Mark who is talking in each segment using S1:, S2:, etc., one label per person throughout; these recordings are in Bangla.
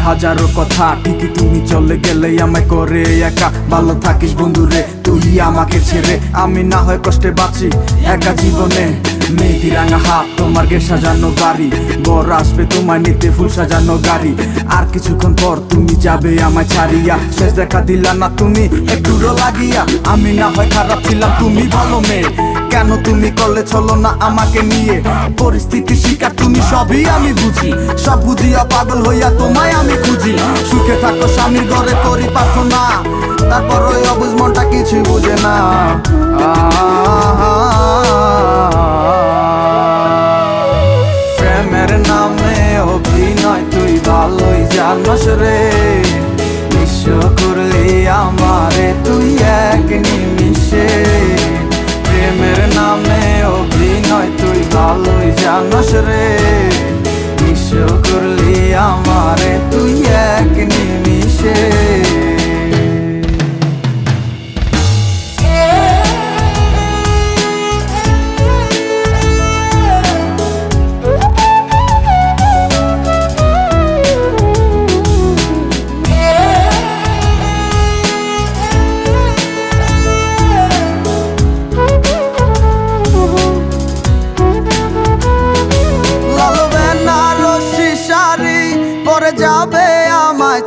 S1: আমায় হাজারো কথা। ঠিকই তুমি চলে গেলে আমায় করে একা। ভালো থাকিস বন্ধুরে তুই আমাকে ছেড়ে। আমি না হয় কষ্টে বাঁচি একা জীবনে। মেয়েটি রাঙা হাত, তোমার গে সাজানো বাড়ি। বর আসবে তোমায় নিতে, ফুল সাজানো গাড়ি। আর কিছুক্ষণ পর তুমি যাবে আমায় ছাড়িয়া। শেষ দেখা দিলা না তুমি একটু লাগিয়া। আমি না হয় খারাপ ছিলাম, তুমি ভালো মেয়ে। কেন তুমি করলে চলো না আমাকে নিয়ে? পরিস্থিতি শিকার তুমি সবই আমি বুঝি। সব বুঝিয়া পাগল হইয়া তোমায় আমি খুঁজি। সুখে থাকো স্বামীর ঘরে করি প্রার্থনা
S2: তারপর ওই অবুজ মনটা কিছুই বুঝে না। জানস রে বিশ্ব করলি আমারে তুই এক নিমিষে।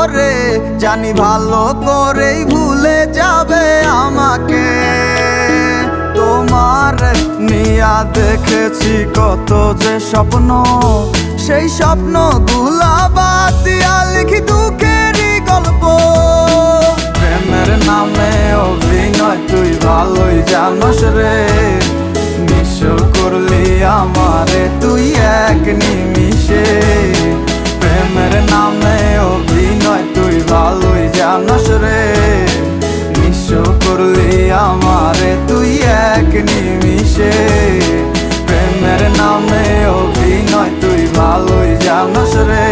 S2: করে, জানি ভালো করেই ভুলে যাবে আমাকে। তোমার নিয়া দেখেছি কত যে স্বপ্ন, সেই স্বপ্নগুলা বাদ দিয়া লিখি দুঃখেরই গল্প। প্রেমের নামে অভিনয়, তুই ভালোই জানস রে। নিঃস করলি আমারে তুই এক নিমিষে। নিমিষে প্রেমের নামে অভিনয় তুই ভালোই জানস রে।